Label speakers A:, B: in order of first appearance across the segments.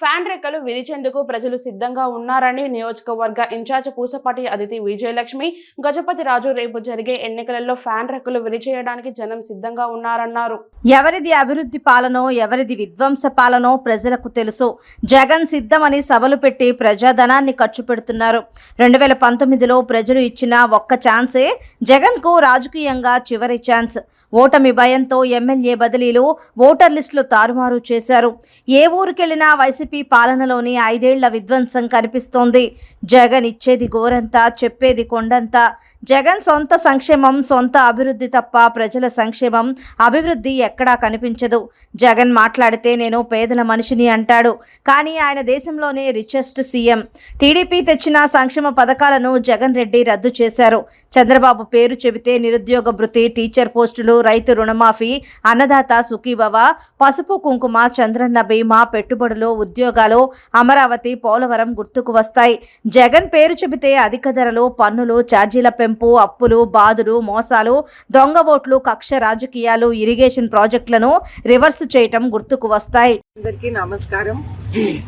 A: Fan రెక్కలు విరిచేందుకు ప్రజలు సిద్ధంగా ఉన్నారని నియోజకవర్గ ఇన్ఛార్జ్ పూసపాటి అదితి విజయలక్ష్మి గజపతి రాజు రేపు జరిగే ఎన్నికలలో ఫ్యాన్ రెక్కలు విరిచేయడానికి జనం సిద్ధంగా ఉన్నారన్నారు.
B: ఎవరిది అభివృద్ధి పాలనో ఎవరిది విధ్వంస పాలనో ప్రజలకు తెలుసు. జగన్ సిద్ధమని సభలు పెట్టి ప్రజాధనాన్ని ఖర్చు పెడుతున్నారు. రెండు వేల పంతొమ్మిదిలో ప్రజలు ఇచ్చిన ఒక్క ఛాన్సే జగన్కు రాజకీయంగా చివరి ఛాన్స్. ఓటమి భయంతో ఎమ్మెల్యే బదిలీలు ఓటర్ లిస్టులు తారుమారు చేశారు. ఏ ఊరికెళ్ళినా వైసీపీ పాలనలోని ఐదేళ్ళ విధ్వంసం కనిపిస్తోంది. జగన్ ఇచ్చేది గోరంతా చెప్పేది కొండంతా. జగన్ సొంత సంక్షేమం సొంత అభివృద్ధి తప్ప ప్రజల సంక్షేమం అభివృద్ధి ఎక్కడా కనిపించదు. జగన్ మాట్లాడితే నేను పేదల మనిషిని అంటాడు. కానీ ఆయన దేశంలోనే రిచెస్ట్ సీఎం. టీడీపీ తెచ్చిన సంక్షేమ పథకాలను జగన్ రెడ్డి రద్దు చేశారు. చంద్రబాబు పేరు చెబితే నిరుద్యోగ భృతి టీచర్ పోస్టులు రైతు రుణమాఫీ అన్నదాత సుఖీభవ పసుపు కుంకుమ చంద్రన్న బీమా పెట్టుబడులు ఉద్యోగాలు అమరావతి పోలవరం గుర్తుకు వస్తాయి. జగన్ పేరు చెబితే అధిక ధరలు పన్నులు ఛార్జీల పెంపు అప్పులు బాధలు మోసాలు దొంగ ఓట్లు కక్ష రాజకీయాలు ఇరిగేషన్ ప్రాజెక్టులను రివర్స్ చేయటం గుర్తుకు వస్తాయి.
C: అందరికీ నమస్కారం.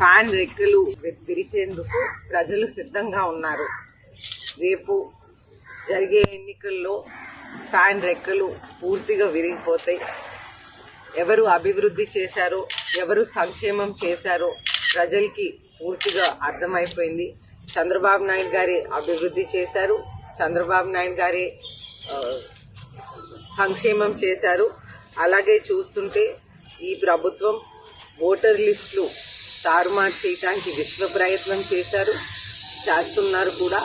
C: ఫ్యాన్ రెక్కలు విరిచేందుకు ప్రజలు సిద్ధంగా ఉన్నారు. రేపు జరిగే ఎన్నికల్లో ఫ్యాన్ రెక్కలు పూర్తిగా విరిగిపోతాయి. ఎవరు అభివృద్ధి చేశారో ఎవరు సంక్షేమం చేశారో ప్రజలకి పూర్తిగా అర్థమైపోయింది. చంద్రబాబు నాయుడు గారి అభివృద్ధి చేశారు. చంద్రబాబు నాయుడు గారి సంక్షేమం చేశారు. అలాగే చూస్తుంటే ఈ ప్రభుత్వం ఓటర్ లిస్టులు తారుమారు చేయడానికి విశ్వ ప్రయత్నం చేశారు చేస్తున్నారు కూడా.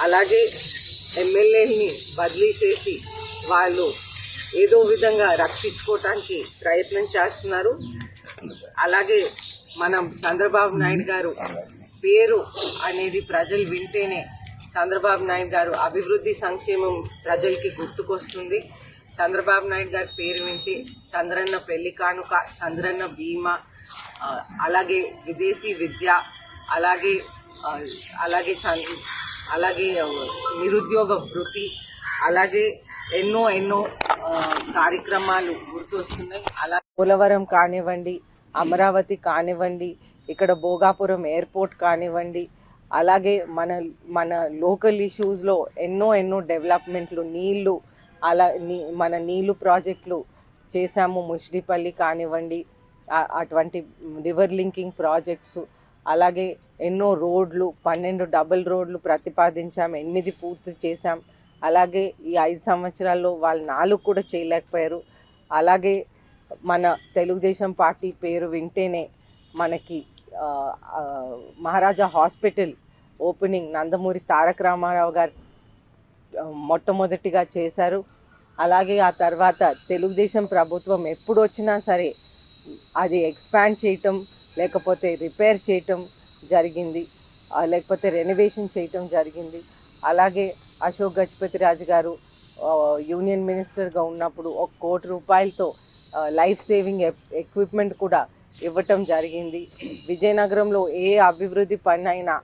C: అలాగే ఎమ్మెల్యేని బదిలీ చేసి వాళ్ళు ఏదో విధంగా రక్షించుకోవటానికి ప్రయత్నం చేస్తున్నారు. అలాగే మనం చంద్రబాబు నాయుడు గారు పేరు అనేది ప్రజలు వింటేనే చంద్రబాబు నాయుడు గారు అభివృద్ధి సంక్షేమం ప్రజలకి గుర్తుకొస్తుంది. చంద్రబాబు నాయుడు గారి పేరు వింటే చంద్రన్న పెళ్ళి కానుక చంద్రన్న బీమా అలాగే విదేశీ విద్య అలాగే అలాగే అలాగే నిరుద్యోగ వృత్తి అలాగే ఎన్నో ఎన్నో కార్యక్రమాలు గుర్తొస్తున్నాయి. అలా పోలవరం కానివ్వండి అమరావతి కానివ్వండి ఇక్కడ భోగాపురం ఎయిర్పోర్ట్ కానివ్వండి అలాగే మన మన లోకల్ ఇష్యూస్లో ఎన్నో ఎన్నో డెవలప్మెంట్లు నీళ్ళు అలా నీ మన నీళ్ళు ప్రాజెక్టులు చేశాము. ముష్డిపల్లి కానివ్వండి అటువంటి రివర్ లింకింగ్ ప్రాజెక్ట్స్ అలాగే ఎన్నో రోడ్లు పన్నెండు డబుల్ రోడ్లు ప్రతిపాదించాం ఎనిమిది పూర్తి చేశాం అలాగే ఈ ఐదు సంవత్సరాల్లో వాళ్ళు నాలుగు కూడా చేయలేకపోయారు. అలాగే మన తెలుగుదేశం పార్టీ పేరు వింటేనే మనకి మహారాజా హాస్పిటల్ ఓపెనింగ్ నందమూరి తారక రామారావు గారు మొట్టమొదటిగా చేశారు. అలాగే ఆ తర్వాత తెలుగుదేశం ప్రభుత్వం ఎప్పుడు వచ్చినా సరే అది ఎక్స్పాండ్ చేయటం లేకపోతే రిపేర్ చేయటం జరిగింది. లేకపోతే రెనోవేషన్ చేయటం జరిగింది. అలాగే అశోక్ గజపతి రాజు గారు యూనియన్ మినిస్టర్గా ఉన్నప్పుడు ఒక కోటి రూపాయలతో లైఫ్ సేవింగ్ ఎక్విప్మెంట్ కూడా ఇవ్వటం జరిగింది. విజయనగరంలో ఏ అభివృద్ధి పని అయినా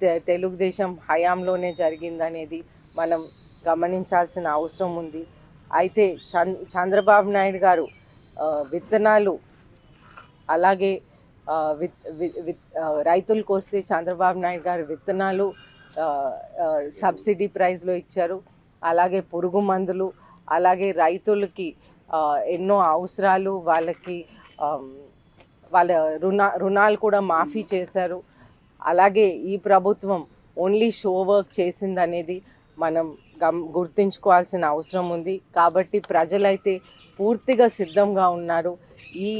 C: తె- తెలుగుదేశం హయాంలోనే జరిగిందనేది మనం గమనించాల్సిన అవసరం ఉంది. అయితే చంద్ చంద్రబాబు నాయుడు గారు విత్తనాలు అలాగే విత్ రైతులకు వస్తే చంద్రబాబు నాయుడు గారు విత్తనాలు సబ్సిడీ ప్రైస్లో ఇచ్చారు. అలాగే పురుగు మందులు అలాగే రైతులకి ఎన్నో అవసరాలు వాళ్ళకి వాళ్ళ రుణ రుణాలు కూడా మాఫీ చేశారు. అలాగే ఈ ప్రభుత్వం ఓన్లీ షో వర్క్ చేసిందనేది మనం గమ్ గుర్తుంచుకోవాల్సిన అవసరం ఉంది. కాబట్టి ప్రజలైతే పూర్తిగా సిద్ధంగా ఉన్నారు. ఈ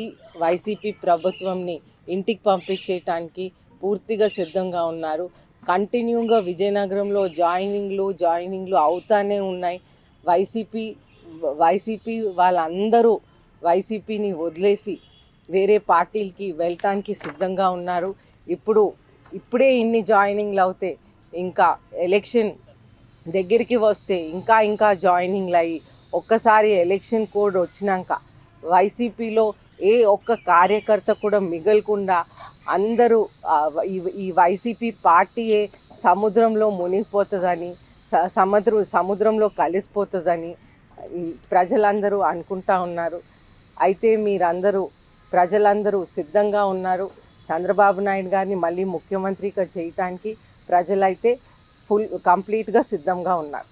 C: వైసీపీ ప్రభుత్వంని ఇంటికి పంపించేయటానికి పూర్తిగా సిద్ధంగా ఉన్నారు. కంటిన్యూగా విజయనగరంలో జాయినింగ్లు జాయినింగ్లు అవుతానే ఉన్నాయి. వైసీపీ వైసీపీ వాళ్ళందరూ వైసీపీని వదిలేసి వేరే పార్టీలకి వెళ్ళటానికి సిద్ధంగా ఉన్నారు. ఇప్పుడు ఇప్పుడే ఇన్ని జాయినింగ్లు అవుతే ఇంకా ఎలక్షన్ దగ్గరికి వస్తే ఇంకా ఇంకా జాయినింగ్లు అయ్యి ఒక్కసారి ఎలక్షన్ కోడ్ వచ్చినాక వైసీపీలో ఏ ఒక్క కార్యకర్త కూడా మిగలకుండా అందరూ ఈ- వైసీపీ పార్టీయే సముద్రంలో మునిగిపోతుందని స- సముద్రంలో కలిసిపోతుందని ప్రజలందరూ అనుకుంటా ఉన్నారు. అయితే మీరందరూ ప్రజలందరూ సిద్ధంగా ఉన్నారు. చంద్రబాబు నాయుడు గారిని మళ్ళీ ముఖ్యమంత్రిగా చేయటానికి ప్రజలైతే ఫుల్ కంప్లీట్గా సిద్ధంగా ఉన్నారు.